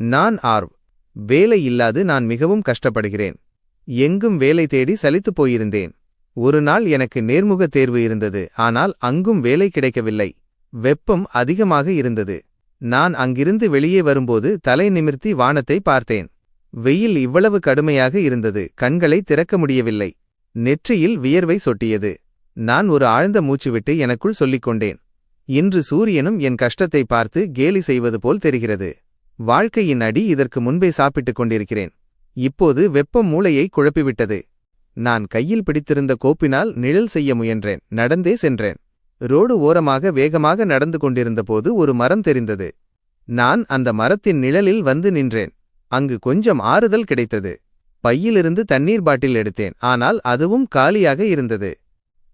நான் ஆர்வ் வேலை இல்லாது நான் மிகவும் கஷ்டப்படுகிறேன். எங்கும் வேலை தேடி சலித்துப் போயிருந்தேன். ஒரு நாள் எனக்கு நேர்முக தேர்வு இருந்தது ஆனால் அங்கும் வேலை கிடைக்கவில்லை. வெப்பம் அதிகமாக இருந்தது. நான் அங்கிருந்து வெளியே வரும்போது தலை நிமிர்த்தி வானத்தை பார்த்தேன். வெயில் இவ்வளவு கடுமையாக இருந்தது கண்களை திறக்க முடியவில்லை. நெற்றியில் வியர்வை சொட்டியது. நான் ஒரு ஆழ்ந்த மூச்சுவிட்டு எனக்குள் சொல்லிக் கொண்டேன் இன்று சூரியனும் என் கஷ்டத்தை பார்த்து கேலி செய்வது போல் தெரிகிறது. வாழ்க்கையின் அடி இதற்கு முன்பே சாப்பிட்டுக் கொண்டிருக்கிறேன். இப்போது வெப்பம் மூளையை குழப்பிவிட்டது. நான் கையில் பிடித்திருந்த கோப்பினால் நிழல் செய்ய முயன்றேன். நடந்தே சென்றேன். ரோடு ஓரமாக வேகமாக நடந்து கொண்டிருந்தபோது ஒரு மரம் தெரிந்தது. நான் அந்த மரத்தின் நிழலில் வந்து நின்றேன். அங்கு கொஞ்சம் ஆறுதல் கிடைத்தது. பையிலிருந்து தண்ணீர் பாட்டில் எடுத்தேன். ஆனால் அதுவும் காலியாக இருந்தது.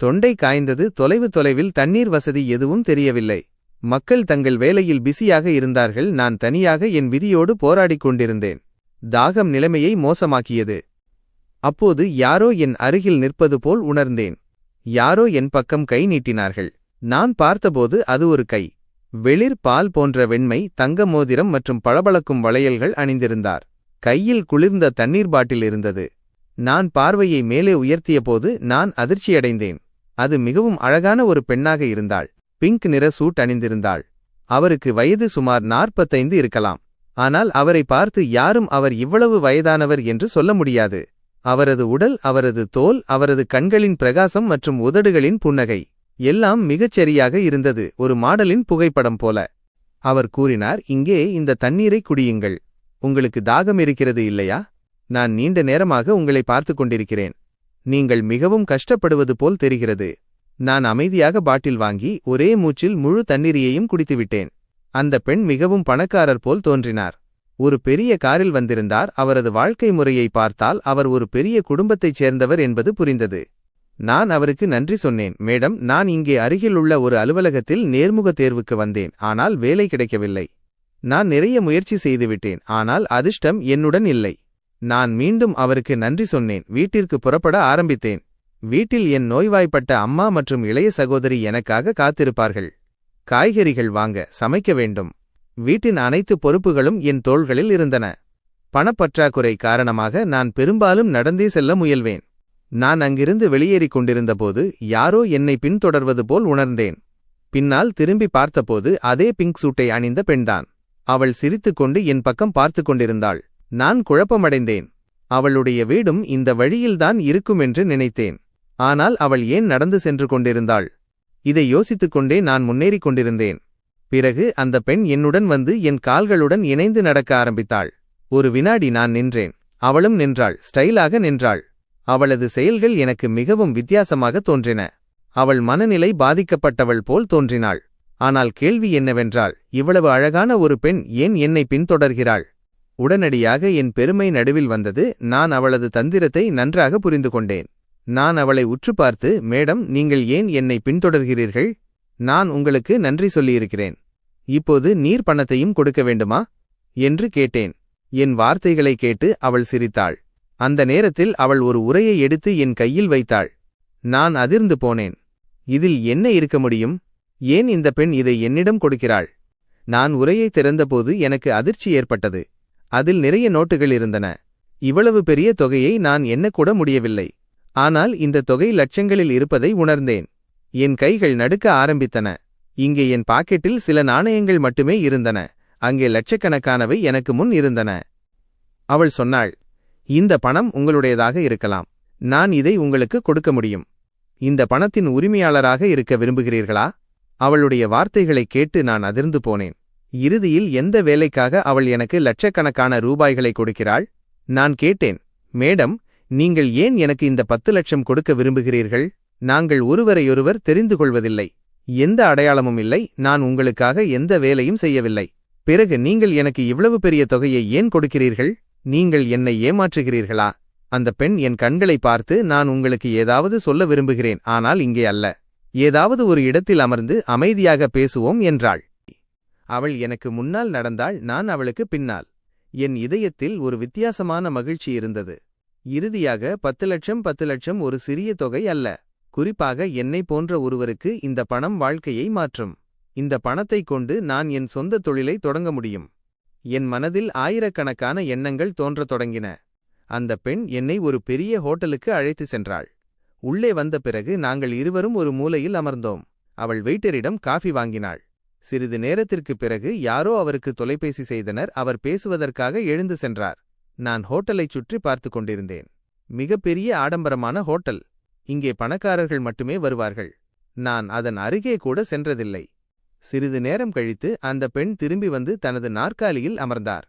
தொண்டை காய்ந்தது. தொலைவு தொலைவில் தண்ணீர் வசதி எதுவும் தெரியவில்லை. மக்கள் தங்கள் வேலையில் பிஸியாக இருந்தார்கள் நான் தனியாக என் விதியோடு போராடிக் கொண்டிருந்தேன். தாகம் நிலைமையை மோசமாக்கியது. அப்போது யாரோ என் அருகில் நிற்பது போல் உணர்ந்தேன். யாரோ என் பக்கம் கை நீட்டினார்கள். நான் பார்த்தபோது அது ஒரு கை. வெளிர் பால் போன்ற வெண்மை தங்க மோதிரம் மற்றும் பளபளக்கும் வளையல்கள் அணிந்திருந்தார். கையில் குளிர்ந்த தண்ணீர் பாட்டில் இருந்தது. நான் பார்வையை மேலே உயர்த்தியபோது நான் அதிர்ச்சியடைந்தேன். அது மிகவும் அழகான ஒரு பெண்ணாக இருந்தாள். பிங்க் நிற சூட் அணிந்திருந்தாள். அவருக்கு வயது சுமார் நாற்பத்தைந்து இருக்கலாம். ஆனால் அவரை பார்த்து யாரும் அவர் இவ்வளவு வயதானவர் என்று சொல்ல முடியாது. அவரது உடல் அவரது தோல் அவரது கண்களின் பிரகாசம் மற்றும் உதடுகளின் புன்னகை எல்லாம் மிகச் சரியாக இருந்தது ஒரு மாடலின் புகைப்படம் போல. அவர் கூறினார் இங்கே இந்த தண்ணீரை குடியுங்கள். உங்களுக்கு தாகம் இருக்கிறது இல்லையா? நான் நீண்ட நேரமாக உங்களை பார்த்துக் கொண்டிருக்கிறேன். நீங்கள் மிகவும் கஷ்டப்படுவது போல் தெரிகிறது. நான் அமைதியாக பாட்டில் வாங்கி ஒரே மூச்சில் முழு தண்ணீரையும் குடித்துவிட்டேன். அந்த பெண் மிகவும் பணக்காரர் போல் தோன்றினார். ஒரு பெரிய காரில் வந்திருந்தார். அவரது வாழ்க்கை முறையை பார்த்தால் அவர் ஒரு பெரிய குடும்பத்தைச் சேர்ந்தவர் என்பது புரிந்தது. நான் அவருக்கு நன்றி சொன்னேன். மேடம் நான் இங்கே அருகிலுள்ள ஒரு அலுவலகத்தில் நேர்முக தேர்வுக்கு வந்தேன். ஆனால் வேலை கிடைக்கவில்லை. நான் நிறைய முயற்சி செய்துவிட்டேன். ஆனால் அதிர்ஷ்டம் என்னுடன் இல்லை. நான் மீண்டும் அவருக்கு நன்றி சொன்னேன். வீட்டிற்கு புறப்பட ஆரம்பித்தேன். வீட்டில் என் நோய்வாய்ப்பட்ட அம்மா மற்றும் இளைய சகோதரி எனக்காக காத்திருப்பார்கள். காய்கறிகள் வாங்க சமைக்க வேண்டும். வீட்டின் அனைத்து பொறுப்புகளும் என் தோள்களில் இருந்தன. பணப்பற்றாக்குறை காரணமாக நான் பெரும்பாலும் நடந்தே செல்ல முயல்வேன். நான் அங்கிருந்து வெளியேறிக் கொண்டிருந்தபோது யாரோ என்னை பின்தொடர்வது போல் உணர்ந்தேன். பின்னால் திரும்பி பார்த்தபோது அதே பிங்க் சூட்டை அணிந்த பெண்தான். அவள் சிரித்துக்கொண்டு என் பக்கம் பார்த்து கொண்டிருந்தாள். நான் குழப்பமடைந்தேன். அவளுடைய வீடும் இந்த வழியில்தான் இருக்குமென்று நினைத்தேன். ஆனால் அவள் ஏன் நடந்து சென்று கொண்டிருந்தாள்? இதை யோசித்துக் கொண்டே நான் முன்னேறிக் கொண்டிருந்தேன். பிறகு அந்த பெண் என்னுடன் வந்து என் கால்களுடன் இணைந்து நடக்க ஆரம்பித்தாள். ஒரு வினாடி நான் நின்றேன். அவளும் நின்றாள் ஸ்டைலாக நின்றாள். அவளது செயல்கள் எனக்கு மிகவும் வித்தியாசமாக தோன்றின. அவள் மனநிலை பாதிக்கப்பட்டவள் போல் தோன்றினாள். ஆனால் கேள்வி என்னவென்றால் இவ்வளவு அழகான ஒரு பெண் ஏன் என்னை பின்தொடர்கிறாள்? உடனடியாக என் பெருமை நடுவில் வந்தது நான் அவளது தந்திரத்தை நன்றாக புரிந்து கொண்டேன். நான் அவளை உற்று பார்த்து மேடம் நீங்கள் ஏன் என்னை பின்தொடர்கிறீர்கள்? நான் உங்களுக்கு நன்றி சொல்லியிருக்கிறேன். இப்போது நீர் பணத்தையும் கொடுக்க வேண்டுமா? என்று கேட்டேன். என் வார்த்தைகளை கேட்டு அவள் சிரித்தாள். அந்த நேரத்தில் அவள் ஒரு உரையை எடுத்து என் கையில் வைத்தாள். நான் அதிர்ந்து போனேன். இதில் என்ன இருக்க முடியும்? ஏன் இந்த பெண் இதை என்னிடம் கொடுக்கிறாள்? நான் உரையை திறந்தபோது எனக்கு அதிர்ச்சி ஏற்பட்டது. அதில் நிறைய நோட்டுகள் இருந்தன. இவ்வளவு பெரிய தொகையை நான் எண்ணக்கூட முடியவில்லை. ஆனால் இந்த தொகை லட்சங்களில் இருப்பதை உணர்ந்தேன். என் கைகள் நடுக்க ஆரம்பித்தன. இங்கே என் பாக்கெட்டில் சில நாணயங்கள் மட்டுமே இருந்தன. அங்கே லட்சக்கணக்கானவை எனக்கு முன் இருந்தன. அவள் சொன்னாள் இந்த பணம் உங்களுடையதாக இருக்கலாம். நான் இதை உங்களுக்கு கொடுக்க முடியும். இந்த பணத்தின் உரிமையாளராக இருக்க விரும்புகிறீர்களா? அவளுடைய வார்த்தைகளைக் கேட்டு நான் அதிர்ந்து போனேன். இறுதியில் எந்த வேலைக்காக அவள் எனக்கு லட்சக்கணக்கான ரூபாய்களை கொடுக்கிறாள்? நான் கேட்டேன் மேடம் நீங்கள் ஏன் எனக்கு இந்த பத்து லட்சம் கொடுக்க விரும்புகிறீர்கள்? நாங்கள் ஒருவரையொருவர் தெரிந்து கொள்வதில்லை. எந்த அடையாளமும் இல்லை. நான் உங்களுக்காக எந்த வேலையும் செய்யவில்லை. பிறகு நீங்கள் எனக்கு இவ்வளவு பெரிய தொகையை ஏன் கொடுக்கிறீர்கள்? நீங்கள் என்னை ஏமாற்றுகிறீர்களா? அந்த பெண் என் கண்களை பார்த்து நான் உங்களுக்கு ஏதாவது சொல்ல விரும்புகிறேன். ஆனால் இங்கே அல்ல. ஏதாவது ஒரு இடத்தில் அமர்ந்து அமைதியாக பேசுவோம் என்றாள். அவள் எனக்கு முன்னால் நடந்தாள். நான் அவளுக்கு பின்னால். என் இதயத்தில் ஒரு வித்தியாசமான மகிழ்ச்சி இருந்தது. இறுதியாக பத்து லட்சம் பத்து லட்சம் ஒரு சிறிய தொகை அல்ல. குறிப்பாக என்னை போன்ற ஒருவருக்கு இந்த பணம் வாழ்க்கையை மாற்றும். இந்த பணத்தைக் கொண்டு நான் என் சொந்த தொழிலை தொடங்க முடியும். என் மனதில் ஆயிரக்கணக்கான எண்ணங்கள் தோன்றத் தொடங்கின. அந்த பெண் என்னை ஒரு பெரிய ஹோட்டலுக்கு அழைத்து சென்றாள். உள்ளே வந்த பிறகு நாங்கள் இருவரும் ஒரு மூலையில் அமர்ந்தோம். அவள் வெயிட்டரிடம் காஃபி வாங்கினாள். சிறிது நேரத்திற்குப் பிறகு யாரோ அவருக்கு தொலைபேசி செய்தனர். அவர் பேசுவதற்காக எழுந்து சென்றார். நான் ஹோட்டலைச் சுற்றி பார்த்து கொண்டிருந்தேன். மிகப்பெரிய ஆடம்பரமான ஹோட்டல். இங்கே பணக்காரர்கள் மட்டுமே வருவார்கள். நான் அதன் அருகே கூட சென்றதில்லை. சிறிது நேரம் கழித்து அந்த பெண் திரும்பி வந்து தனது நாற்காலியில் அமர்ந்தார்.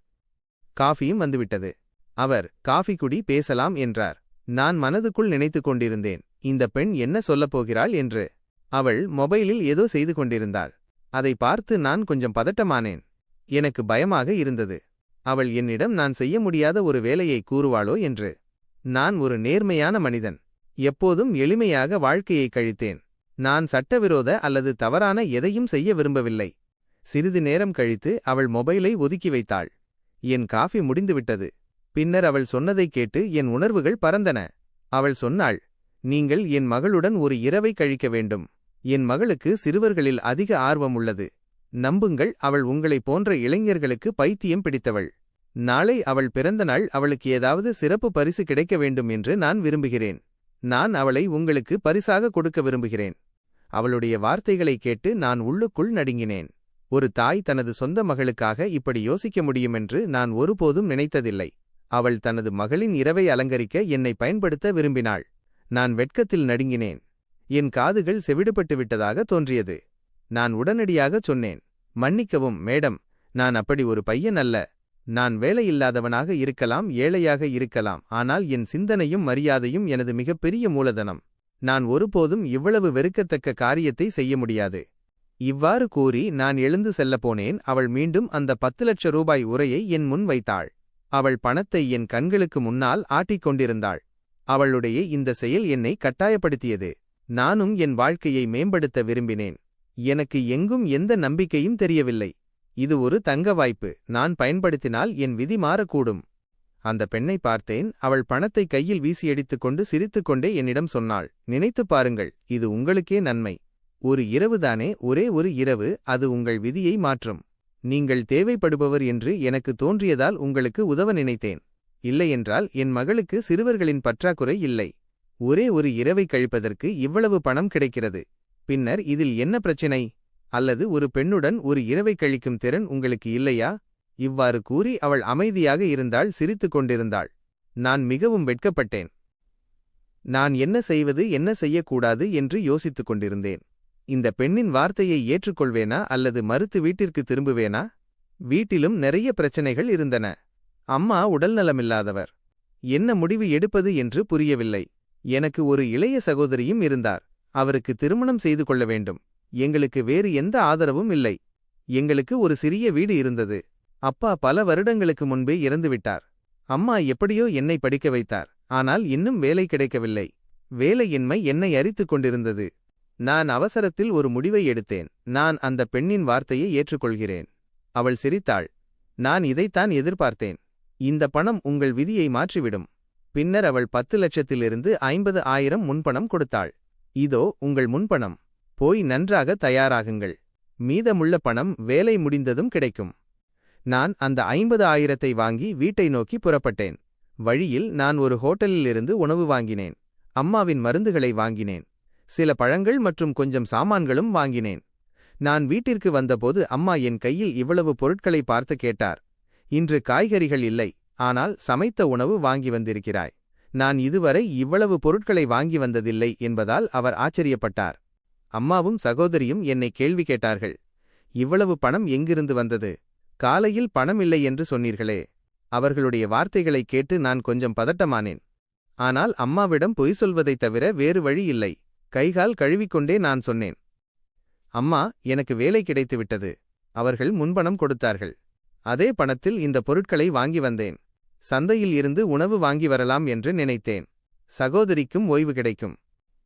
காஃபியும் வந்துவிட்டது. அவர் காஃபி குடி பேசலாம் என்றார். நான் மனதுக்குள் நினைத்துக் கொண்டிருந்தேன். இந்த பெண் என்ன சொல்லப் போகிறாள் என்று. அவள் மொபைலில் ஏதோ செய்து கொண்டிருந்தாள். அதை பார்த்து நான் கொஞ்சம் பதட்டமானேன். எனக்கு பயமாக இருந்தது. அவள் என்னிடம் நான் செய்ய முடியாத ஒரு வேலையை கூறுவாளோ என்று. நான் ஒரு நேர்மையான மனிதன். எப்போதும் எளிமையாக வாழ்க்கையை கழித்தேன். நான் சட்டவிரோத அல்லது தவறான எதையும் செய்ய விரும்பவில்லை. சிறிது நேரம் கழித்து அவள் மொபைலை ஒதுக்கி வைத்தாள். என் காஃபி முடிந்துவிட்டது. பின்னர் அவள் சொன்னதைக் கேட்டு என் உணர்வுகள் பறந்தன. அவள் சொன்னாள் நீங்கள் என் மகளுடன் ஒரு இரவை கழிக்க வேண்டும். என் மகளுக்கு சிறுவர்களில் அதிக ஆர்வம் உள்ளது. நம்புங்கள் அவள் உங்களைப் போன்ற இளைஞர்களுக்கு பைத்தியம் பிடித்தவள். நாளை அவள் பிறந்த நாள் அவளுக்கு ஏதாவது சிறப்பு பரிசு கிடைக்க வேண்டும் என்று நான் விரும்புகிறேன். நான் அவளை உங்களுக்கு பரிசாக கொடுக்க விரும்புகிறேன். அவளுடைய வார்த்தைகளைக் கேட்டு நான் உள்ளுக்குள் நடுங்கினேன். ஒரு தாய் தனது சொந்த மகளுக்காக இப்படி யோசிக்க முடியுமென்று நான் ஒருபோதும் நினைத்ததில்லை. அவள் தனது மகளின் இரவை அலங்கரிக்க என்னை பயன்படுத்த விரும்பினாள். நான் வெட்கத்தில் நடுங்கினேன். என் காதுகள் செவிடுபட்டு விட்டதாக தோன்றியது. நான் உடனடியாகச் சொன்னேன். மன்னிக்கவும் மேடம் நான் அப்படி ஒரு பையன் அல்ல. நான் வேலையில்லாதவனாக இருக்கலாம் ஏழையாக இருக்கலாம் ஆனால் என் சிந்தனையும் மரியாதையும் எனது மிகப்பெரிய மூலதனம். நான் ஒருபோதும் இவ்வளவு வெறுக்கத்தக்க காரியத்தை செய்ய முடியாது. இவ்வாறு கூறி நான் எழுந்து செல்லப்போனேன் அவள் மீண்டும் அந்த பத்து லட்ச ரூபாய் உரையை என் முன் வைத்தாள். அவள் பணத்தை என் கண்களுக்கு முன்னால் ஆட்டிக் கொண்டிருந்தாள். அவளுடைய இந்த செயல் என்னை கட்டாயப்படுத்தியது. நானும் என் வாழ்க்கையை மேம்படுத்த விரும்பினேன். எனக்கு எங்கும் எந்த நம்பிக்கையும் தெரியவில்லை. இது ஒரு தங்க வாய்ப்பு. நான் பயன்படுத்தினால் என் விதி மாறக்கூடும். அந்த பெண்ணை பார்த்தேன். அவள் பணத்தை கையில் வீசியடித்துக் கொண்டு சிரித்துக்கொண்டே என்னிடம் சொன்னாள். நினைத்துப் பாருங்கள் இது உங்களுக்கே நன்மை. ஒரு இரவுதானே ஒரே ஒரு இரவு அது உங்கள் விதியை மாற்றும். நீங்கள் தேவைப்படுபவர் என்று எனக்கு தோன்றியதால் உங்களுக்கு உதவ நினைத்தேன். இல்லையென்றால் என் மகளுக்கு சிறுவர்களின் பற்றாக்குறை இல்லை. ஒரே ஒரு இரவை கழிப்பதற்கு இவ்வளவு பணம் கிடைக்கிறது. பின்னர் இதில் என்ன பிரச்சினை? அல்லது ஒரு பெண்ணுடன் ஒரு இரவை கழிக்கும் திறன் உங்களுக்கு இல்லையா? இவ்வாறு கூறி அவள் அமைதியாக இருந்தால் சிரித்துக் கொண்டிருந்தாள். நான் மிகவும் வெட்கப்பட்டேன். நான் என்ன செய்வது என்ன செய்யக்கூடாது என்று யோசித்துக் கொண்டிருந்தேன். இந்த பெண்ணின் வார்த்தையை ஏற்றுக்கொள்வேனா அல்லது மறுத்து வீட்டிற்கு திரும்புவேனா? வீட்டிலும் நிறைய பிரச்சனைகள் இருந்தன. அம்மா உடல்நலமில்லாதவர் என்ன முடிவு எடுப்பது என்று புரியவில்லை. எனக்கு ஒரு இளைய சகோதரியும் இருந்தார். அவருக்கு திருமணம் செய்து கொள்ள வேண்டும். எங்களுக்கு வேறு எந்த ஆதரவும் இல்லை. எங்களுக்கு ஒரு சிறிய வீடு இருந்தது. அப்பா பல வருடங்களுக்கு முன்பே இறந்துவிட்டார். அம்மா எப்படியோ என்னை படிக்க வைத்தார். ஆனால் இன்னும் வேலை கிடைக்கவில்லை. வேலையின்மை என்னை அரித்துக் கொண்டிருந்தது. நான் அவசரத்தில் ஒரு முடிவை எடுத்தேன். நான் அந்த பெண்ணின் வார்த்தையை ஏற்றுக்கொள்கிறேன். அவள் சிரித்தாள். நான் இதைத்தான் எதிர்பார்த்தேன். இந்த பணம் உங்கள் விதியை மாற்றிவிடும். பின்னர் அவள் பத்து லட்சத்திலிருந்து ஐம்பது ஆயிரம் முன்பணம் கொடுத்தாள். இதோ உங்கள் முன்பணம். போய் நன்றாக தயாராகுங்கள். மீதமுள்ள பணம் வேலை முடிந்ததும் கிடைக்கும். நான் அந்த ஐம்பது ஆயிரத்தை வாங்கி வீட்டை நோக்கி புறப்பட்டேன். வழியில் நான் ஒரு ஹோட்டலிலிருந்து உணவு வாங்கினேன். அம்மாவின் மருந்துகளை வாங்கினேன். சில பழங்கள் மற்றும் கொஞ்சம் சாமான்களும் வாங்கினேன். நான் வீட்டிற்கு வந்தபோது அம்மா என் கையில் இவ்வளவு பொருட்களை பார்த்து கேட்டார். இன்று காய்கறிகள் இல்லை ஆனால் சமைத்த உணவு வாங்கி வந்திருக்கிறாய். நான் இதுவரை இவ்வளவு பொருட்களை வாங்கி வந்ததில்லை என்பதால் அவர் ஆச்சரியப்பட்டார். அம்மாவும் சகோதரியும் என்னை கேள்வி கேட்டார்கள். இவ்வளவு பணம் எங்கிருந்து வந்தது? காலையில் பணம் இல்லை என்று சொன்னீர்களே. அவர்களுடைய வார்த்தைகளைக் கேட்டு நான் கொஞ்சம் பதட்டமானேன். ஆனால் அம்மாவிடம் பொய் சொல்வதைத் தவிர வேறு வழி இல்லை. கைகால் கழுவிக்கொண்டே நான் சொன்னேன். அம்மா எனக்கு வேலை கிடைத்துவிட்டது. அவர்கள் முன்பணம் கொடுத்தார்கள். அதே பணத்தில் இந்த பொருட்களை வாங்கி வந்தேன். சந்தையில் இருந்து உணவு வாங்கி வரலாம் என்று நினைத்தேன். சகோதரிக்கும் ஓய்வு கிடைக்கும்.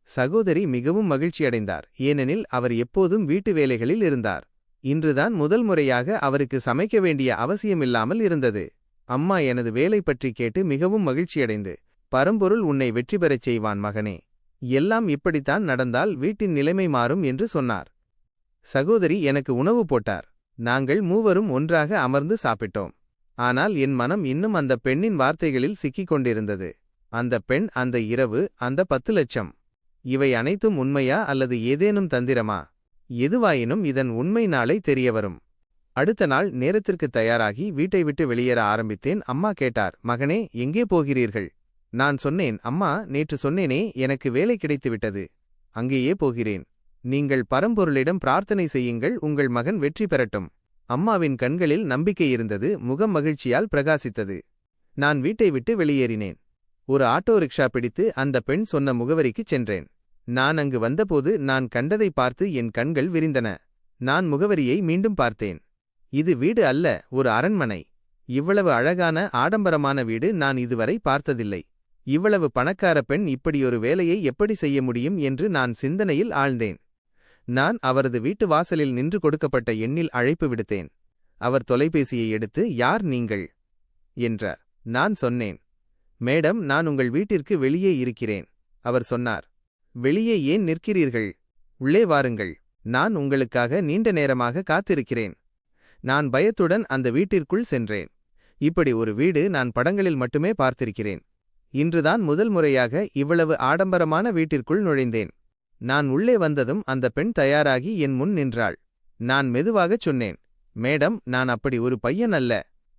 சகோதரி மிகவும் மகிழ்ச்சியடைந்தார். ஏனெனில் அவர் எப்போதும் வீட்டு வேலைகளில் இருந்தார். இன்றுதான் முதல் முறையாக அவருக்கு சமைக்க வேண்டிய அவசியமில்லாமல் இருந்தது. அம்மா எனது வேலை பற்றி கேட்டு மிகவும் மகிழ்ச்சியடைந்து பரம்பொருள் உன்னை வெற்றி பெறச் செய்வான் மகனே. எல்லாம் இப்படித்தான் நடந்தால் வீட்டின் நிலைமை மாறும் என்று சொன்னார். சகோதரி எனக்கு உணவு போட்டார். நாங்கள் மூவரும் ஒன்றாக அமர்ந்து சாப்பிட்டோம். ஆனால் என் மனம் இன்னும் அந்த பெண்ணின் வார்த்தைகளில் சிக்கிக் கொண்டிருந்தது அந்த பெண் அந்த இரவு அந்த பத்து லட்சம். இவை அனைத்தும் உண்மையா அல்லது ஏதேனும் தந்திரமா? எதுவாயினும் இதன் உண்மை நாளை தெரியவரும். அடுத்த நாள் நேரத்திற்கு தயாராகி வீட்டை விட்டு வெளியேற ஆரம்பித்தேன். அம்மா கேட்டார் மகனே எங்கே போகிறீர்கள்? நான் சொன்னேன் அம்மா நேற்று சொன்னேனே எனக்கு வேலை கிடைத்துவிட்டது. அங்கேயே போகிறேன். நீங்கள் பரம்பொருளிடம் பிரார்த்தனை செய்யுங்கள் உங்கள் மகன் வெற்றி பெறட்டும். அம்மாவின் கண்களில் நம்பிக்கை இருந்தது முகம் மகிழ்ச்சியால் பிரகாசித்தது. நான் வீட்டை விட்டு வெளியேறினேன். ஒரு ஆட்டோ ரிக்ஷா பிடித்து அந்த பெண் சொன்ன முகவரிக்குச் சென்றேன். நான் அங்கு வந்தபோது நான் கண்டதை பார்த்து என் கண்கள் விரிந்தன. நான் முகவரியை மீண்டும் பார்த்தேன். இது வீடு அல்ல ஒரு அரண்மனை. இவ்வளவு அழகான ஆடம்பரமான வீடு நான் இதுவரை பார்த்ததில்லை. இவ்வளவு பணக்கார பெண் இப்படியொரு வேலையை எப்படி செய்ய முடியும் என்று நான் சிந்தனையில் ஆழ்ந்தேன். நான் அவரது வீட்டு வாசலில் நின்று கொடுக்கப்பட்ட எண்ணில் அழைப்பு விடுத்தேன். அவர் தொலைபேசியை எடுத்து யார் நீங்கள்? என்றார். நான் சொன்னேன். மேடம் நான் உங்கள் வீட்டிற்கு வெளியே இருக்கிறேன். அவர் சொன்னார். வெளியே ஏன் நிற்கிறீர்கள்? உள்ளே வாருங்கள். நான் உங்களுக்காக நீண்ட நேரமாக காத்திருக்கிறேன். நான் பயத்துடன் அந்த வீட்டிற்குள் சென்றேன். இப்படி ஒரு வீடு நான் படங்களில் மட்டுமே பார்த்திருக்கிறேன். இன்றுதான் முதல் முறையாக இவ்வளவு ஆடம்பரமான வீட்டிற்குள் நுழைந்தேன். நான் உள்ளே வந்ததும் அந்த பெண் தயாராகி என் முன் நின்றாள். நான் மெதுவாகச் சொன்னேன் மேடம் நான் அப்படி ஒரு பையன் அல்ல.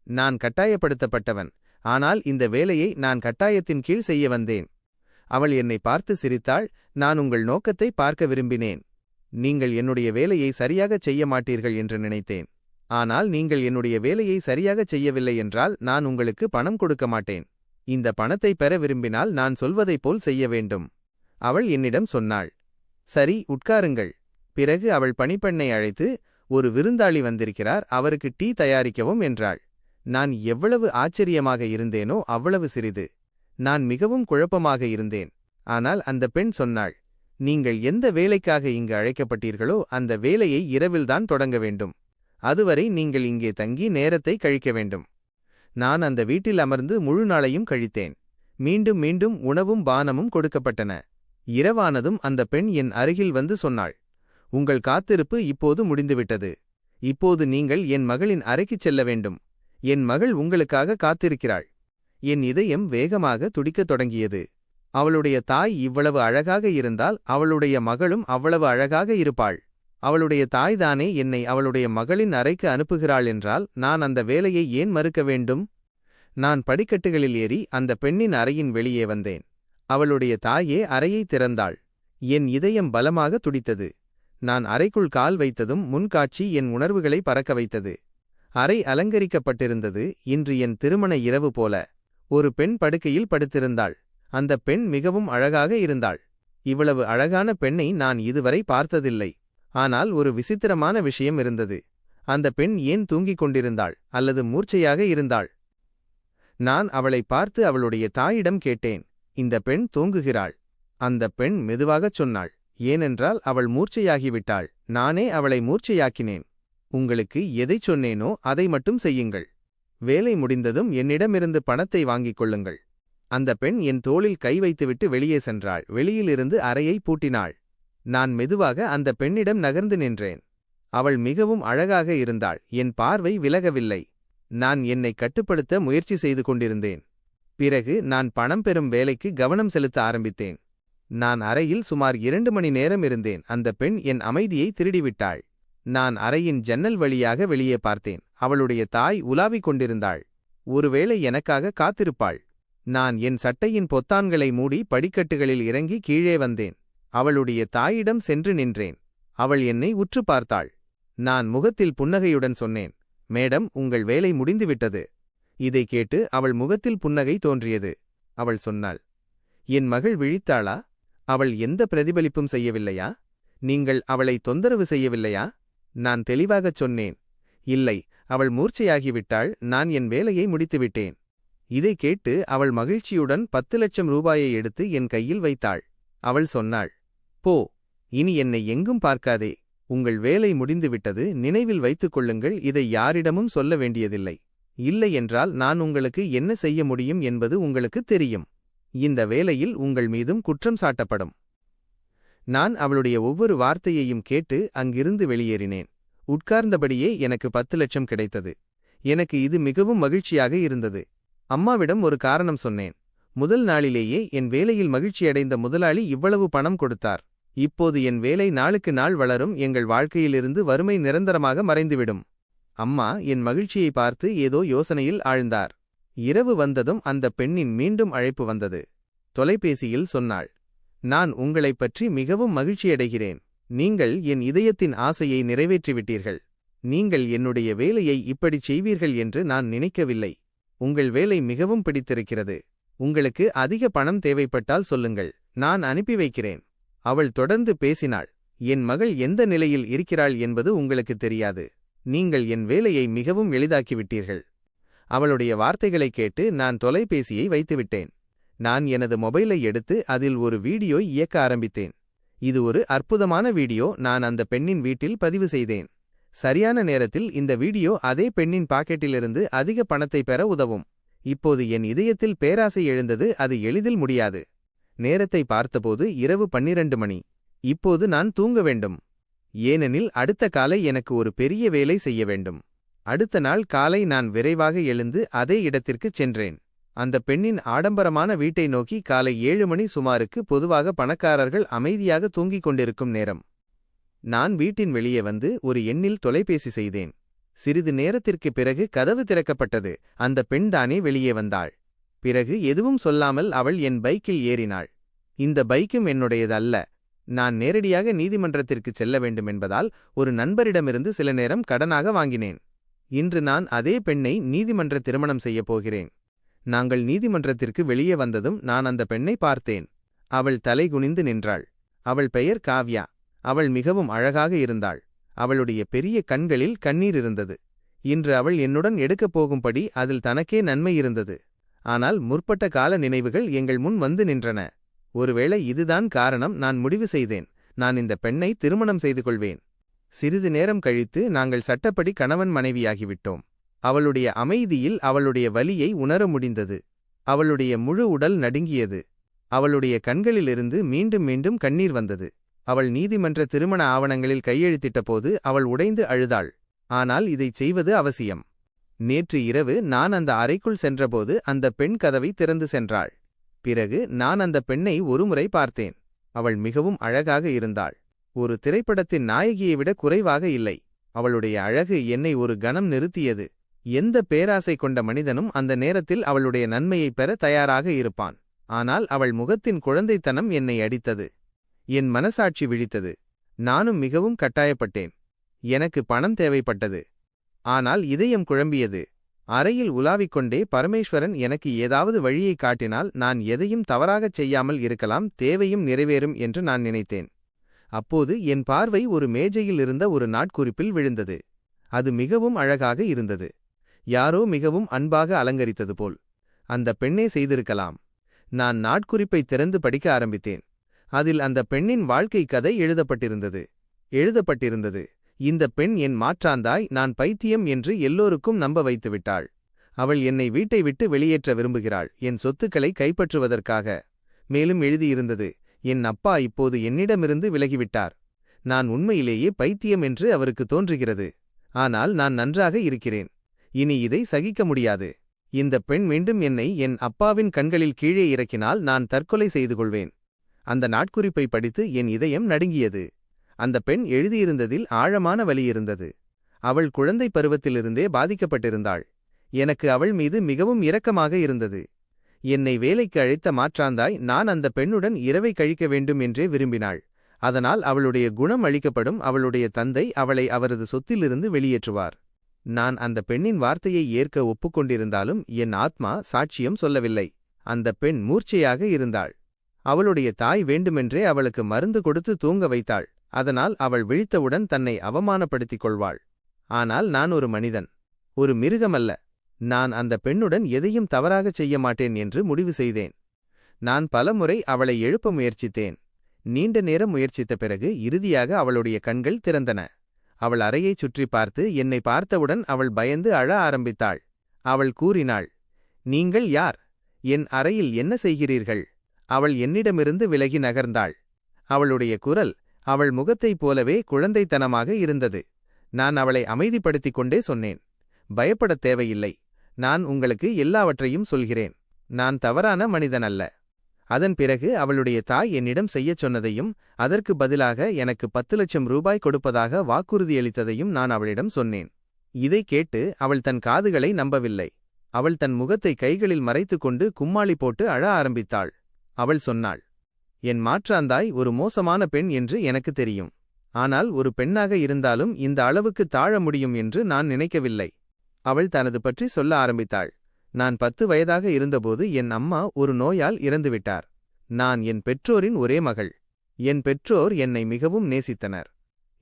நான் கட்டாயப்படுத்தப்பட்டவன். ஆனால் இந்த வேலையை நான் கட்டாயத்தின் கீழ் செய்ய வந்தேன். அவள் என்னை பார்த்து சிரித்தாள் நான் உங்கள் நோக்கத்தை பார்க்க விரும்பினேன். நீங்கள் என்னுடைய வேலையை சரியாகச் செய்ய மாட்டீர்கள் என்று நினைத்தேன். ஆனால் நீங்கள் என்னுடைய வேலையை சரியாகச் செய்யவில்லை என்றால் நான் உங்களுக்கு பணம் கொடுக்க மாட்டேன். இந்த பணத்தை பெற விரும்பினால் நான் சொல்வதைப் போல் செய்ய வேண்டும். அவள் என்னிடம் சொன்னாள் சரி உட்காருங்கள். பிறகு அவள் பணிப்பெண்ணை அழைத்து ஒரு விருந்தாளி வந்திருக்கிறார் அவருக்கு டீ தயாரிக்கவும் என்றாள். நான் எவ்வளவு ஆச்சரியமாக இருந்தேனோ அவ்வளவு சிறிது. நான் மிகவும் குழப்பமாக இருந்தேன். ஆனால் அந்த பெண் சொன்னாள் நீங்கள் எந்த வேலைக்காக இங்கு அழைக்கப்பட்டீர்களோ அந்த வேலையை இரவில்தான் தொடங்க வேண்டும். அதுவரை நீங்கள் இங்கே தங்கி நேரத்தை கழிக்க வேண்டும். நான் அந்த வீட்டில் அமர்ந்து முழு நாளையும் கழித்தேன். மீண்டும் மீண்டும் உணவும் பானமும் கொடுக்கப்பட்டன. இரவானதும் அந்த பெண் என் அருகில் வந்து சொன்னாள். உங்கள் காத்திருப்பு இப்போது முடிந்துவிட்டது. இப்போது நீங்கள் என் மகளின் அறைக்குச் செல்ல வேண்டும். என் மகள் உங்களுக்காக காத்திருக்கிறாள். என் இதயம் வேகமாக துடிக்கத் தொடங்கியது. அவளுடைய தாய் இவ்வளவு அழகாக இருந்தால் அவளுடைய மகளும் அவ்வளவு அழகாக இருப்பாள். அவளுடைய தாய்தானே என்னை அவளுடைய மகளின் அறைக்கு அனுப்புகிறாள் என்றால் நான் அந்த வேலையை ஏன் மறுக்க வேண்டும்? நான் படிக்கட்டுகளில் ஏறி அந்த பெண்ணின் அறையின் வெளியே வந்தேன். அவளுடைய தாயே அறையை திறந்தாள். என் இதயம் பலமாக துடித்தது. நான் அறைக்குள் கால் வைத்ததும் முன்காட்சி என் உணர்வுகளை பறக்க வைத்தது. அறை அலங்கரிக்கப்பட்டிருந்தது. இன்று என் திருமண இரவு போல. ஒரு பெண் படுக்கையில் படுத்திருந்தாள். அந்த பெண் மிகவும் அழகாக இருந்தாள். இவ்வளவு அழகான பெண்ணை நான் இதுவரை பார்த்ததில்லை. ஆனால் ஒரு விசித்திரமான விஷயம் இருந்தது. அந்த பெண் ஏன் தூங்கிக் கொண்டிருந்தாள் அல்லது மூர்ச்சையாக இருந்தாள்? நான் அவளை பார்த்து அவளுடைய தாயிடம் கேட்டேன். இந்த பெண் தூங்குகிறாள். அந்த பெண் மெதுவாகச் சொன்னாள் ஏனென்றால் அவள் மூர்ச்சையாகிவிட்டாள். நானே அவளை மூர்ச்சையாக்கினேன். உங்களுக்கு எதைச் சொன்னேனோ அதை மட்டும் செய்யுங்கள். வேலை முடிந்ததும் என்னிடமிருந்து பணத்தை வாங்கிக் கொள்ளுங்கள். அந்த பெண் என் தோளில் கை வைத்துவிட்டு வெளியே சென்றாள். வெளியிலிருந்து அறையை பூட்டினாள். நான் மெதுவாக அந்த பெண்ணிடம் நகர்ந்து நின்றேன். அவள் மிகவும் அழகாக இருந்தாள். என் பார்வை விலகவில்லை. நான் என்னை கட்டுப்படுத்த முயற்சி செய்து கொண்டிருந்தேன். பிறகு நான் பணம் பெறும் வேலைக்கு கவனம் செலுத்த ஆரம்பித்தேன். நான் அறையில் சுமார் இரண்டு மணி நேரம் இருந்தேன். அந்த பெண் என் அமைதியை திருடிவிட்டாள். நான் அறையின் ஜன்னல் வழியாக வெளியே பார்த்தேன். அவளுடைய தாய் உலாவிக் கொண்டிருந்தாள். ஒருவேளை எனக்காக காத்திருப்பாள். நான் என் சட்டையின் பொத்தான்களை மூடி படிக்கட்டுகளில் இறங்கி கீழே வந்தேன். அவளுடைய தாயிடம் சென்று நின்றேன். அவள் என்னை உற்று பார்த்தாள். நான் முகத்தில் புன்னகையுடன் சொன்னேன் மேடம் உங்கள் வேலை முடிந்துவிட்டது. இதை கேட்டு அவள் முகத்தில் புன்னகை தோன்றியது. அவள் சொன்னாள் என் மகள் விழித்தாளா? அவள் எந்த பிரதிபலிப்பும் செய்யவில்லையா? நீங்கள் அவளை தொந்தரவு செய்யவில்லையா? நான் தெளிவாகச் சொன்னேன் இல்லை அவள் மூர்ச்சையாகிவிட்டாள் நான் என் வேலையை முடித்துவிட்டேன். இதை கேட்டு அவள் மகிழ்ச்சியுடன் பத்து லட்சம் ரூபாயை எடுத்து என் கையில் வைத்தாள். அவள் சொன்னாள் போ இனி என்னை எங்கும் பார்க்காதே. உங்கள் வேலை முடிந்துவிட்டது நினைவில் வைத்துக் கொள்ளுங்கள் இதை யாரிடமும் சொல்ல வேண்டியதில்லை. இல்லை என்றால் நான் உங்களுக்கு என்ன செய்ய முடியும் என்பது உங்களுக்கு தெரியும். இந்த வேலையில் உங்கள் மீதும் குற்றம் சாட்டப்படும். நான் அவளுடைய ஒவ்வொரு வார்த்தையையும் கேட்டு அங்கிருந்து வெளியேறினேன். உட்கார்ந்தபடியே எனக்கு பத்து லட்சம் கிடைத்தது. எனக்கு இது மிகவும் மகிழ்ச்சியாக இருந்தது. அம்மாவிடம் ஒரு காரணம் சொன்னேன். முதல் நாளிலேயே என் வேலையில் மகிழ்ச்சியடைந்த முதலாளி இவ்வளவு பணம் கொடுத்தார். இப்போது என் வேலை நாளுக்கு நாள் வளரும் எங்கள் வாழ்க்கையிலிருந்து வறுமை நிரந்தரமாக மறைந்துவிடும். அம்மா என் மகிழ்ச்சியை பார்த்து ஏதோ யோசனையில் ஆழ்ந்தார். இரவு வந்ததும் அந்த பெண்ணின் மீண்டும் அழைப்பு வந்தது. தொலைபேசியில் சொன்னாள் நான் உங்களைப் பற்றி மிகவும் மகிழ்ச்சியடைகிறேன். நீங்கள் என் இதயத்தின் ஆசையை நிறைவேற்றிவிட்டீர்கள். நீங்கள் என்னுடைய வேலையை இப்படிச் செய்வீர்கள் என்று நான் நினைக்கவில்லை. உங்கள் வேலை மிகவும் பிடித்திருக்கிறது. உங்களுக்கு அதிக பணம் தேவைப்பட்டால் சொல்லுங்கள். நான் அனுப்பி வைக்கிறேன். அவள் தொடர்ந்து பேசினாள் என் மகள் எந்த நிலையில் இருக்கிறாள் என்பது உங்களுக்கு தெரியாது. நீங்கள் என் வேலையை மிகவும் எளிதாக்கிவிட்டீர்கள். அவளுடைய வார்த்தைகளை கேட்டு நான் தொலைபேசியை வைத்துவிட்டேன். நான் எனது மொபைலை எடுத்து அதில் ஒரு வீடியோ இயக்க ஆரம்பித்தேன். இது ஒரு அற்புதமான வீடியோ நான் அந்த பெண்ணின் வீட்டில் பதிவு செய்தேன். சரியான நேரத்தில் இந்த வீடியோ அதே பெண்ணின் பாக்கெட்டிலிருந்து அதிக பணத்தை பெற உதவும். இப்போது என் இதயத்தில் பேராசை எழுந்தது அது எளிதில் முடியாது. நேரத்தை பார்த்தபோது இரவு பன்னிரண்டு மணி. இப்போது நான் தூங்க வேண்டும். ஏனெனில் அடுத்த காலை எனக்கு ஒரு பெரிய வேலை செய்ய வேண்டும். அடுத்த நாள் காலை நான் விரைவாக எழுந்து அதே இடத்திற்குச் சென்றேன். அந்த பெண்ணின் ஆடம்பரமான வீட்டை நோக்கி காலை ஏழு மணி சுமாருக்கு பொதுவாக பணக்காரர்கள் அமைதியாக தூங்கிக் கொண்டிருக்கும் நேரம். நான் வீட்டின் வெளியே வந்து ஒரு எண்ணில் தொலைபேசி செய்தேன். சிறிது நேரத்திற்குப் பிறகு கதவு திறக்கப்பட்டது. அந்த பெண்தானே வெளியே வந்தாள். பிறகு எதுவும் சொல்லாமல் அவள் என் பைக்கில் ஏறினாள். இந்த பைக்கும் என்னுடையதல்ல. நான் நேரடியாக நீதிமன்றத்திற்குச் செல்ல வேண்டுமென்பதால் ஒரு நண்பரிடமிருந்து சில நேரம் கடனாக வாங்கினேன். இன்று நான் அதே பெண்ணை நீதிமன்ற திருமணம் செய்யப் போகிறேன். நாங்கள் நீதிமன்றத்திற்கு வெளியே வந்ததும் நான் அந்த பெண்ணை பார்த்தேன். அவள் தலை குனிந்து நின்றாள். அவள் பெயர் காவ்யா. அவள் மிகவும் அழகாக இருந்தாள். அவளுடைய பெரிய கண்களில் கண்ணீர் இருந்தது. இன்று அவள் என்னுடன் எடுக்கப் போகும்படி அதில் தனக்கே நன்மை இருந்தது. ஆனால் முற்பட்ட கால நினைவுகள் எங்கள் முன் வந்து நின்றன. ஒருவேளை இதுதான் காரணம் நான் முடிவு செய்தேன். நான் இந்த பெண்ணை திருமணம் செய்து கொள்வேன். சிறிது நேரம் கழித்து நாங்கள் சட்டப்படி கணவன் மனைவியாகிவிட்டோம். அவளுடைய அமைதியில் அவளுடைய வலியை உணர முடிந்தது. அவளுடைய முழு உடல் நடுங்கியது. அவளுடைய கண்களிலிருந்து மீண்டும் மீண்டும் கண்ணீர் வந்தது. அவள் நீதிமன்ற திருமண ஆவணங்களில் கையெழுத்திட்டபோது அவள் உடைந்து அழுதாள். ஆனால் இதைச் செய்வது அவசியம். நேற்று இரவு நான் அந்த அறைக்குள் சென்றபோது அந்த பெண் கதவை திறந்து சென்றாள். பிறகு நான் அந்த பெண்ணை ஒருமுறை பார்த்தேன். அவள் மிகவும் அழகாக இருந்தாள். ஒரு திரைப்படத்தின் நாயகியை விட குறைவாக இல்லை. அவளுடைய அழகு என்னை ஒரு கணம் நிறுத்தியது. எந்த பேராசை கொண்ட மனிதனும் அந்த நேரத்தில் அவளுடைய நன்மையைப் பெற தயாராக இருப்பான். ஆனால் அவள் முகத்தின் குழந்தைத்தனம் என்னை அடித்தது. என் மனசாட்சி விழித்தது. நானும் மிகவும் கட்டாயப்பட்டேன். எனக்கு பணம் தேவைப்பட்டது. ஆனால் இதயம் குழம்பியது. அறையில் உலாவிக் கொண்டே பரமேஸ்வரன் எனக்கு ஏதாவது வழியை காட்டினால் நான் எதையும் தவறாகச் செய்யாமல் இருக்கலாம் தேவையும் நிறைவேறும் என்று நான் நினைத்தேன். அப்போது என் பார்வை ஒரு மேஜையில் இருந்த ஒரு நாட்குறிப்பில் விழுந்தது. அது மிகவும் அழகாக இருந்தது. யாரோ மிகவும் அன்பாக அலங்கரித்தது போல். அந்த பெண்ணே செய்திருக்கலாம். நான் நாட்குறிப்பை திறந்து படிக்க ஆரம்பித்தேன். அதில் அந்த பெண்ணின் வாழ்க்கை கதை எழுதப்பட்டிருந்தது. எழுதப்பட்டிருந்தது. இந்த பெண் என் மாற்றாந்தாய் நான் பைத்தியம் என்று எல்லோருக்கும் நம்ப வைத்துவிட்டாள். அவள் என்னை வீட்டை விட்டு வெளியேற்ற விரும்புகிறாள். என் சொத்துக்களை கைப்பற்றுவதற்காக. மேலும் எழுதியிருந்தது என் அப்பா இப்போது என்னிடமிருந்து விலகிவிட்டார். நான் உண்மையிலேயே பைத்தியம் என்று அவருக்கு தோன்றுகிறது. ஆனால் நான் நன்றாக இருக்கிறேன். இனி இதை சகிக்க முடியாது. இந்த பெண் மீண்டும் என்னை என் அப்பாவின் கண்களில் கீழே இறக்கினால் நான் தற்கொலை செய்து கொள்வேன். அந்த நாட்குறிப்பை படித்து என் இதயம் நடுங்கியது. அந்த பெண் எழுதியிருந்ததில் ஆழமான வலி இருந்தது. அவள் குழந்தை பருவத்திலிருந்தே பாதிக்கப்பட்டிருந்தாள். எனக்கு அவள் மீது மிகவும் இரக்கமாக இருந்தது. என்னை வேலைக்கு அழைத்த மாற்றாந்தாய் நான் அந்த பெண்ணுடன் இரவை கழிக்க வேண்டும் என்றே விரும்பினாள். அதனால் அவளுடைய குணம் அளிக்கப்படும் அவளுடைய தந்தை அவளை அவரது சொத்திலிருந்து வெளியேற்றுவார். நான் அந்த பெண்ணின் வார்த்தையை ஏற்க ஒப்புக்கொண்டிருந்தாலும் என் ஆத்மா சாட்சியம் சொல்லவில்லை. அந்த பெண் மூர்ச்சையாக இருந்தாள். அவளுடைய தாய் வேண்டுமென்றே அவளுக்கு மருந்து கொடுத்து தூங்க வைத்தாள். அதனால் அவள் விழித்தவுடன் தன்னை அவமானப்படுத்திக் கொள்வாள் ஆனால் நான் ஒரு மனிதன். ஒரு மிருகமல்ல. நான் அந்த பெண்ணுடன் எதையும் தவறாகச் செய்ய மாட்டேன் என்று முடிவு செய்தேன். நான் பலமுறை அவளை எழுப்ப முயற்சித்தேன். நீண்ட நேரம் முயற்சித்த பிறகு இறுதியாக அவளுடைய கண்கள் திறந்தன. அவள் அறையைச் சுற்றி பார்த்து என்னை பார்த்தவுடன் அவள் பயந்து அழ ஆரம்பித்தாள். அவள் கூறினாள் நீங்கள் யார்? என் அறையில் என்ன செய்கிறீர்கள்? அவள் என்னிடமிருந்து விலகி நகர்ந்தாள். அவளுடைய குரல் அவள் முகத்தைப் போலவே குழந்தைத்தனமாக இருந்தது. நான் அவளை அமைதிப்படுத்திக் கொண்டே சொன்னேன். பயப்படத் தேவையில்லை. நான் உங்களுக்கு எல்லாவற்றையும் சொல்கிறேன். நான் தவறான மனிதன் அல்ல. அதன் பிறகு அவளுடைய தாய் என்னிடம் செய்யச் சொன்னதையும் அதற்கு பதிலாக எனக்கு பத்து லட்சம் ரூபாய் கொடுப்பதாக வாக்குறுதியளித்ததையும் நான் அவளிடம் சொன்னேன். இதைக் கேட்டு அவள் தன் காதுகளை நம்பவில்லை. அவள் தன் முகத்தை கைகளில் மறைத்துக் கொண்டு கும்மாளி போட்டு அழ ஆரம்பித்தாள். அவள் சொன்னாள் என் மாற்றாந்தாய் ஒரு மோசமான பெண் என்று எனக்கு தெரியும். ஆனால் ஒரு பெண்ணாக இருந்தாலும் இந்த அளவுக்கு தாழ முடியும் என்று நான் நினைக்கவில்லை. அவள் தனது பற்றி சொல்ல ஆரம்பித்தாள். நான் பத்து வயதாக இருந்தபோது என் அம்மா ஒரு நோயால் இறந்துவிட்டார். நான் என் பெற்றோரின் ஒரே மகள். என் பெற்றோர் என்னை மிகவும் நேசித்தனர்.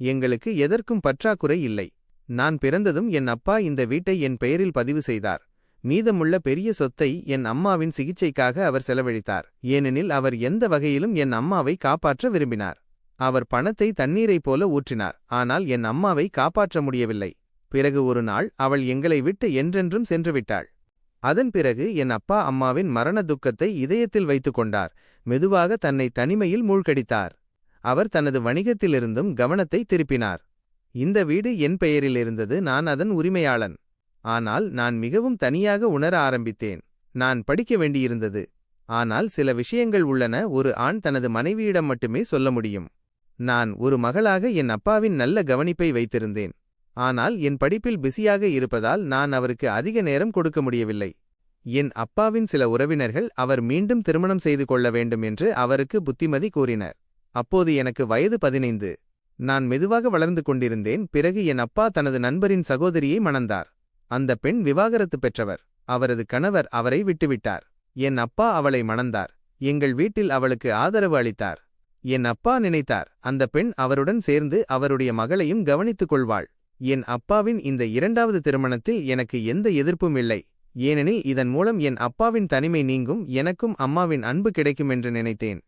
எங்களுக்கு எதற்கும் பற்றாக்குறை இல்லை. நான் பிறந்ததும் என் அப்பா இந்த வீட்டை என் பெயரில் பதிவு செய்தார். மீதமுள்ள பெரிய சொத்தை என் அம்மாவின் சிகிச்சைக்காக அவர் செலவழித்தார். ஏனெனில் அவர் எந்த வகையிலும் என் அம்மாவை காப்பாற்ற விரும்பினார். அவர் பணத்தை தண்ணீரைப் போல ஊற்றினார். ஆனால் என் அம்மாவை காப்பாற்ற முடியவில்லை. பிறகு ஒரு நாள் அவள் எங்களை விட்டு என்றென்றும் சென்றுவிட்டாள் அதன் பிறகு என் அப்பா அம்மாவின் மரண துக்கத்தை இதயத்தில் வைத்துக் கொண்டார். மெதுவாக தன்னை தனிமையில் மூழ்கடித்தார். அவர் தனது வணிகத்திலிருந்தும் கவனத்தை திருப்பினார். இந்த வீடு என் பெயரில் இருந்தது. நான் அதன் உரிமையாளன். ஆனால் நான் மிகவும் தனியாக உணர ஆரம்பித்தேன். நான் படிக்க வேண்டியிருந்தது. ஆனால் சில விஷயங்கள் உள்ளன ஒரு ஆண் தனது மனைவியிடம் மட்டுமே சொல்ல முடியும். நான் ஒரு மகளாக என் அப்பாவின் நல்ல கவனிப்பை வைத்திருந்தேன். ஆனால் என் படிப்பில் பிஸியாக இருப்பதால் நான் அவருக்கு அதிக நேரம் கொடுக்க முடியவில்லை. என் அப்பாவின் சில உறவினர்கள் அவர் மீண்டும் திருமணம் செய்து கொள்ள வேண்டும் என்று அவருக்கு புத்திமதி கூறினர். அப்போது எனக்கு வயது பதினைந்து. நான் மெதுவாக வளர்ந்து கொண்டிருந்தேன். பிறகு என் அப்பா தனது நண்பரின் சகோதரியை மணந்தார். அந்த பெண் விவாகரத்து பெற்றவர். அவரது கணவர் அவரை விட்டுவிட்டார். என் அப்பா அவளை மணந்தார். எங்கள் வீட்டில் அவளுக்கு ஆதரவு அளித்தார். என் அப்பா நினைத்தார். அந்த பெண் அவருடன் சேர்ந்து அவருடைய மகளையும் கவனித்துக் கொள்வாள். என் அப்பாவின் இந்த இரண்டாவது திருமணத்தில் எனக்கு எந்த எதிர்ப்பும் இல்லை. ஏனெனில் இதன் மூலம் என் அப்பாவின் தனிமை நீங்கும் எனக்கும் அம்மாவின் அன்பு கிடைக்கும் என்று நினைத்தேன்.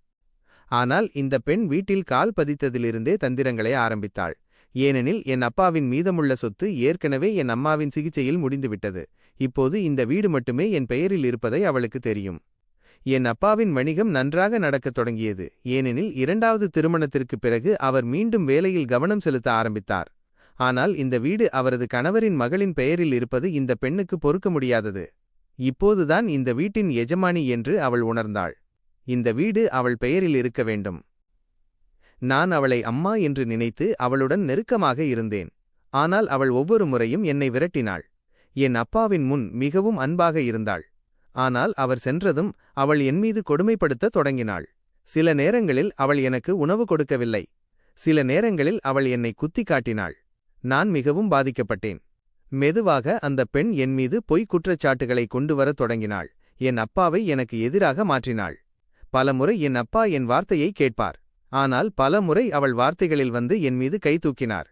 ஆனால் இந்த பெண் வீட்டில் கால் பதித்ததிலிருந்தே தந்திரங்களை ஆரம்பித்தாள். ஏனெனில் என் அப்பாவின் மீதமுள்ள சொத்து ஏற்கனவே என் அம்மாவின் சிகிச்சையில் முடிந்துவிட்டது. இப்போது இந்த வீடு மட்டுமே என் பெயரில் இருப்பதை அவளுக்கு தெரியும். என் அப்பாவின் வணிகம் நன்றாக நடக்கத் தொடங்கியது. ஏனெனில் இரண்டாவது திருமணத்திற்குப் பிறகு அவர் மீண்டும் வேலையில் கவனம் செலுத்த ஆரம்பித்தார். ஆனால் இந்த வீடு அவரது கணவரின் மகளின் பெயரில் இருப்பது இந்த பெண்ணுக்கு பொறுக்க முடியாதது. இப்போதுதான் இந்த வீட்டின் எஜமானி என்று அவள் உணர்ந்தாள். இந்த வீடு அவள் பெயரில் இருக்க வேண்டும். நான் அவளை அம்மா என்று நினைத்து அவளுடன் நெருக்கமாக இருந்தேன். ஆனால் அவள் ஒவ்வொரு முறையும் என்னை விரட்டினாள். என் அப்பாவின் முன் மிகவும் அன்பாக இருந்தாள். ஆனால் அவர் சென்றதும் அவள் என்மீது கொடுமைப்படுத்த தொடங்கினாள். சில நேரங்களில் அவள் எனக்கு உணவு கொடுக்கவில்லை. சில நேரங்களில் அவள் என்னை குத்தி காட்டினாள். நான் மிகவும் பாதிக்கப்பட்டேன். மெதுவாக அந்த பெண் என் மீது பொய் குற்றச்சாட்டுகளை கொண்டு வரத் தொடங்கினாள். என் அப்பாவை எனக்கு எதிராக மாற்றினாள். பலமுறை என் அப்பா என் வார்த்தையை கேட்பார். ஆனால் பல முறை அவள் வார்த்தைகளில் வந்து என் மீது கை தூக்கினார்.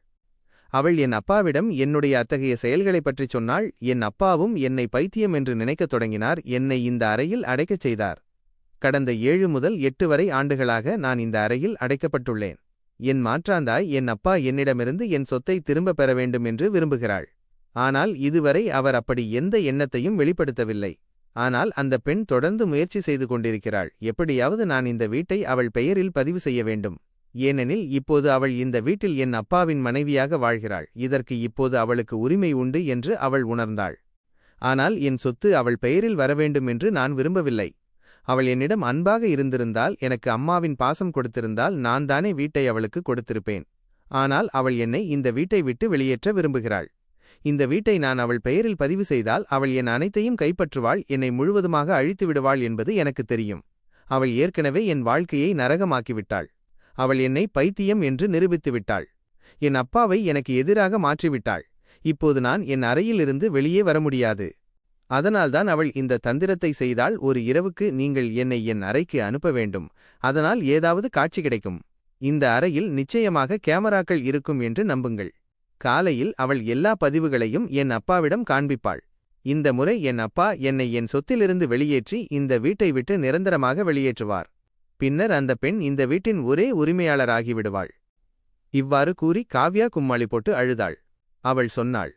அவள் என் அப்பாவிடம் என்னுடைய அத்தகைய செயல்களைப் பற்றிச் சொன்னால் என் அப்பாவும் என்னை பைத்தியம் என்று நினைக்கத் தொடங்கினார் என்னை இந்த அறையில் அடைக்கச் செய்தார். கடந்த ஏழு முதல் எட்டு வரை ஆண்டுகளாக நான் இந்த அறையில் அடைக்கப்பட்டுள்ளேன். என் மாற்றாந்தாய் என் அப்பா என்னிடமிருந்து என் சொத்தை திரும்பப் பெற வேண்டும் என்று விரும்புகிறாள். ஆனால் இதுவரை அவர் அப்படி எந்த எண்ணத்தையும் வெளிப்படுத்தவில்லை. ஆனால் அந்த பெண் தொடர்ந்து முயற்சி செய்து கொண்டிருக்கிறாள். எப்படியாவது நான் இந்த வீட்டை அவள் பெயரில் பதிவு செய்ய வேண்டும். ஏனெனில் இப்போது அவள் இந்த வீட்டில் என் அப்பாவின் மனைவியாக வாழ்கிறாள். இதற்கு இப்போது அவளுக்கு உரிமை உண்டு என்று அவள் உணர்ந்தாள். ஆனால் என் சொத்து அவள் பெயரில் வரவேண்டும் என்று நான் விரும்பவில்லை. அவள் என்னிடம் அன்பாக இருந்திருந்தால் எனக்கு அம்மாவின் பாசம் கொடுத்திருந்தால் நான் தானே வீட்டை அவளுக்கு கொடுத்திருப்பேன். ஆனால் அவள் என்னை இந்த வீட்டை விட்டு வெளியேற்ற விரும்புகிறாள். இந்த வீட்டை நான் அவள் பெயரில் பதிவு செய்தால் அவள் என் அனைத்தையும் கைப்பற்றுவாள் என்னை முழுவதுமாக அழித்து விடுவாள் என்பது எனக்கு தெரியும். அவள் ஏற்கனவே என் வாழ்க்கையை நரகமாக்கிவிட்டாள். அவள் என்னை பைத்தியம் என்று நிரூபித்து விட்டாள். என் அப்பாவை எனக்கு எதிராக மாற்றிவிட்டாள். இப்போது நான் என் அறையிலிருந்து வெளியே வர முடியாது. அதனால்தான் அவள் இந்த தந்திரத்தை செய்தால் ஒரு இரவுக்கு நீங்கள் என்னை என் அறைக்கு அனுப்ப வேண்டும். அதனால் ஏதாவது காட்சி கிடைக்கும். இந்த அறையில் நிச்சயமாக கேமராக்கள் இருக்கும் என்று நம்புங்கள். காலையில் அவள் எல்லா பதிவுகளையும் என் அப்பாவிடம் காண்பிப்பாள். இந்த முறை என் அப்பா என்னை என் சொத்திலிருந்து வெளியேற்றி இந்த வீட்டை விட்டு நிரந்தரமாக வெளியேற்றுவார். பின்னர் அந்த பெண் இந்த வீட்டின் ஒரே உரிமையாளராகிவிடுவாள். இவ்வாறு கூறி காவ்யா கும்மாளி போட்டு அழுதாள். அவள் சொன்னாள்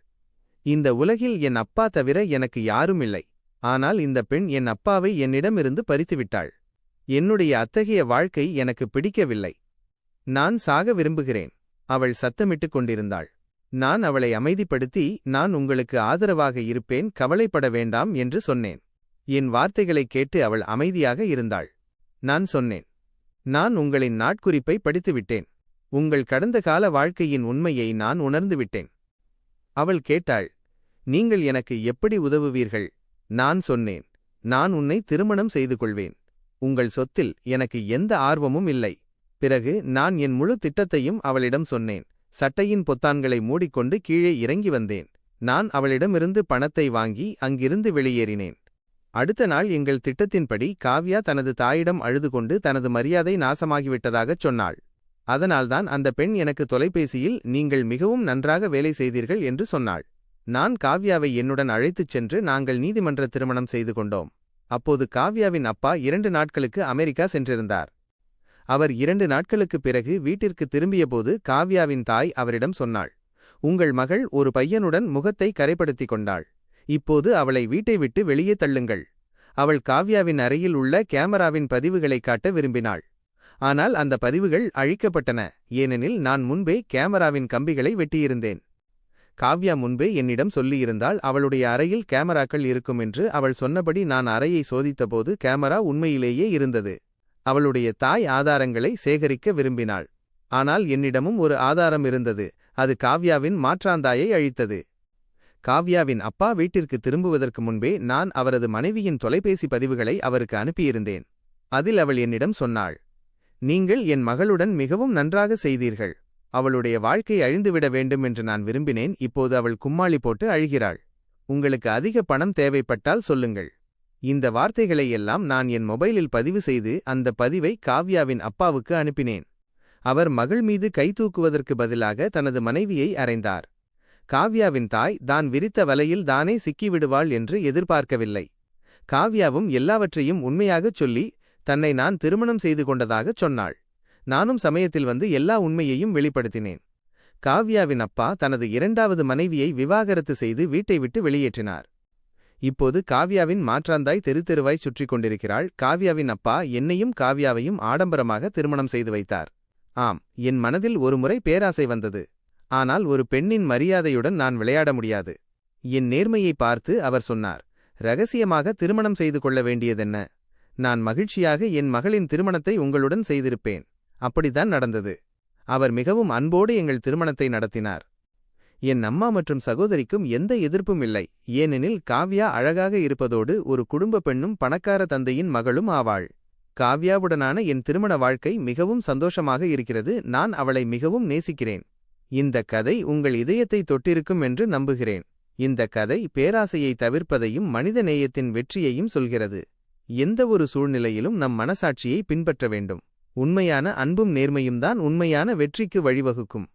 இந்த உலகில் என் அப்பா தவிர எனக்கு யாரும் இல்லை. ஆனால் இந்த பெண் என் அப்பாவை என்னிடமிருந்து பறித்துவிட்டாள். என்னுடைய அத்தகைய வாழ்க்கை எனக்கு பிடிக்கவில்லை. நான் சாக விரும்புகிறேன். அவள் சத்தமிட்டுக் கொண்டிருந்தாள். நான் அவளை அமைதிப்படுத்தி நான் உங்களுக்கு ஆதரவாக இருப்பேன் கவலைப்பட வேண்டாம் என்று சொன்னேன். என் வார்த்தைகளைக் கேட்டு அவள் அமைதியாக இருந்தாள். நான் சொன்னேன் நான் உங்களின் நாட்குறிப்பை படித்துவிட்டேன். உங்கள் கடந்த கால வாழ்க்கையின் உண்மையை நான் உணர்ந்துவிட்டேன் அவள் கேட்டாள் நீங்கள் எனக்கு எப்படி உதவுவீர்கள்? நான் சொன்னேன் நான் உன்னை திருமணம் செய்து கொள்வேன். உங்கள் சொத்தில் எனக்கு எந்த ஆர்வமும் இல்லை. பிறகு நான் என் முழு திட்டத்தையும் அவளிடம் சொன்னேன். சட்டையின் பொத்தான்களை மூடிக்கொண்டு கீழே இறங்கி வந்தேன். நான் அவளிடமிருந்து பணத்தை வாங்கி அங்கிருந்து வெளியேறினேன். அடுத்த நாள் எங்கள் திட்டத்தின்படி காவ்யா தனது தாயிடம் அழுது கொண்டு தனது மரியாதை நாசமாகிவிட்டதாகச் சொன்னாள். அதனால்தான் அந்த பெண் எனக்கு தொலைபேசியில் நீங்கள் மிகவும் நன்றாக வேலை செய்தீர்கள் என்று சொன்னாள். நான் காவ்யாவை என்னுடன் அழைத்துச் சென்று நாங்கள் நீதிமன்ற திருமணம் செய்து கொண்டோம். அப்போது காவ்யாவின் அப்பா இரண்டு நாட்களுக்கு அமெரிக்கா சென்றிருந்தார். அவர் இரண்டு நாட்களுக்குப் பிறகு வீட்டிற்கு திரும்பியபோது காவ்யாவின் தாய் அவரிடம் சொன்னாள் உங்கள் மகள் ஒரு பையனுடன் முகத்தை கரைப்படுத்திக் கொண்டாள். இப்போது அவளை வீட்டை விட்டு வெளியே தள்ளுங்கள். அவள் காவ்யாவின் அறையில் உள்ள கேமராவின் பதிவுகளை காட்ட விரும்பினாள். ஆனால் அந்த பதிவுகள் அழிக்கப்பட்டன. ஏனெனில் நான் முன்பே கேமராவின் கம்பிகளை வெட்டியிருந்தேன். காவ்யா முன்பே என்னிடம் சொல்லியிருந்தால் அவளுடைய அறையில் கேமராக்கள் இருக்கும் என்று அவள் சொன்னபடி நான் அறையை சோதித்தபோது கேமரா உண்மையிலேயே இருந்தது. அவளுடைய தாய் ஆதாரங்களை சேகரிக்க விரும்பினாள். ஆனால் என்னிடமும் ஒரு ஆதாரம் இருந்தது. அது காவ்யாவின் மாற்றாந்தாயை அழித்தது. காவ்யாவின் அப்பா வீட்டிற்கு திரும்புவதற்கு முன்பே நான் அவரது மனைவியின் தொலைபேசி பதிவுகளை அவருக்கு அனுப்பியிருந்தேன். அதில் அவள் என்னிடம் சொன்னாள் நீங்கள் என் மகளுடன் மிகவும் நன்றாக செய்தீர்கள். அவளுடைய வாழ்க்கை அழிந்துவிட வேண்டும் என்று நான் விரும்பினேன். இப்போது அவள் கும்மாளி போட்டு அழுகிறாள். உங்களுக்கு அதிக பணம் தேவைப்பட்டால் சொல்லுங்கள். இந்த வார்த்தைகளை எல்லாம் நான் என் மொபைலில் பதிவு செய்து அந்த பதிவை காவ்யாவின் அப்பாவுக்கு அனுப்பினேன். அவர் மகள் மீது கை தூக்குவதற்கு பதிலாக தனது மனைவியை அறைந்தார். காவ்யாவின் தாய் தான் விரித்த வலையில் தானே சிக்கிவிடுவாள் என்று எதிர்பார்க்கவில்லை. காவ்யாவும் எல்லாவற்றையும் உண்மையாகச் சொல்லி தன்னை நான் திருமணம் செய்து கொண்டதாகச் சொன்னாள். நானும் சமயத்தில் வந்து எல்லா உண்மையையும் வெளிப்படுத்தினேன். காவ்யாவின் அப்பா தனது இரண்டாவது மனைவியை விவாகரத்து செய்து வீட்டை விட்டு வெளியேற்றினார். இப்போது காவ்யாவின் மாற்றாந்தாய் தெரு தெருவாய் சுற்றி கொண்டிருக்கிறாள். காவ்யாவின் அப்பா என்னையும் காவ்யாவையும் ஆடம்பரமாக திருமணம் செய்து வைத்தார். ஆம் என் மனதில் ஒருமுறை பேராசை வந்தது. ஆனால் ஒரு பெண்ணின் மரியாதையுடன் நான் விளையாட முடியாது. என் நேர்மையை பார்த்து அவர் சொன்னார் ரகசியமாக திருமணம் செய்து கொள்ள வேண்டியதென்ன? நான் மகிழ்ச்சியாக என் மகளின் திருமணத்தை உங்களுடன் செய்திருப்பேன். அப்படித்தான் நடந்தது. அவர் மிகவும் அன்போடு எங்கள் திருமணத்தை நடத்தினார். என் அம்மா மற்றும் சகோதரிக்கும் எந்த எதிர்ப்பும் இல்லை. ஏனெனில் காவ்யா அழகாக இருப்பதோடு ஒரு குடும்ப பெண்ணும் பணக்கார தந்தையின் மகளும் ஆவாள். காவ்யாவுடனான என் திருமண வாழ்க்கை மிகவும் சந்தோஷமாக இருக்கிறது. நான் அவளை மிகவும் நேசிக்கிறேன். இந்த கதை உங்கள் இதயத்தை தொட்டிருக்கும் என்று நம்புகிறேன். இந்த கதை பேராசையை தவிர்ப்பதையும் மனித நேயத்தின் வெற்றியையும் சொல்கிறது. எந்த ஒரு சூழ்நிலையிலும் நம் மனசாட்சியை பின்பற்ற வேண்டும். உண்மையான அன்பும் நேர்மையும் தான் உண்மையான வெற்றிக்கு வழிவகுக்கும்.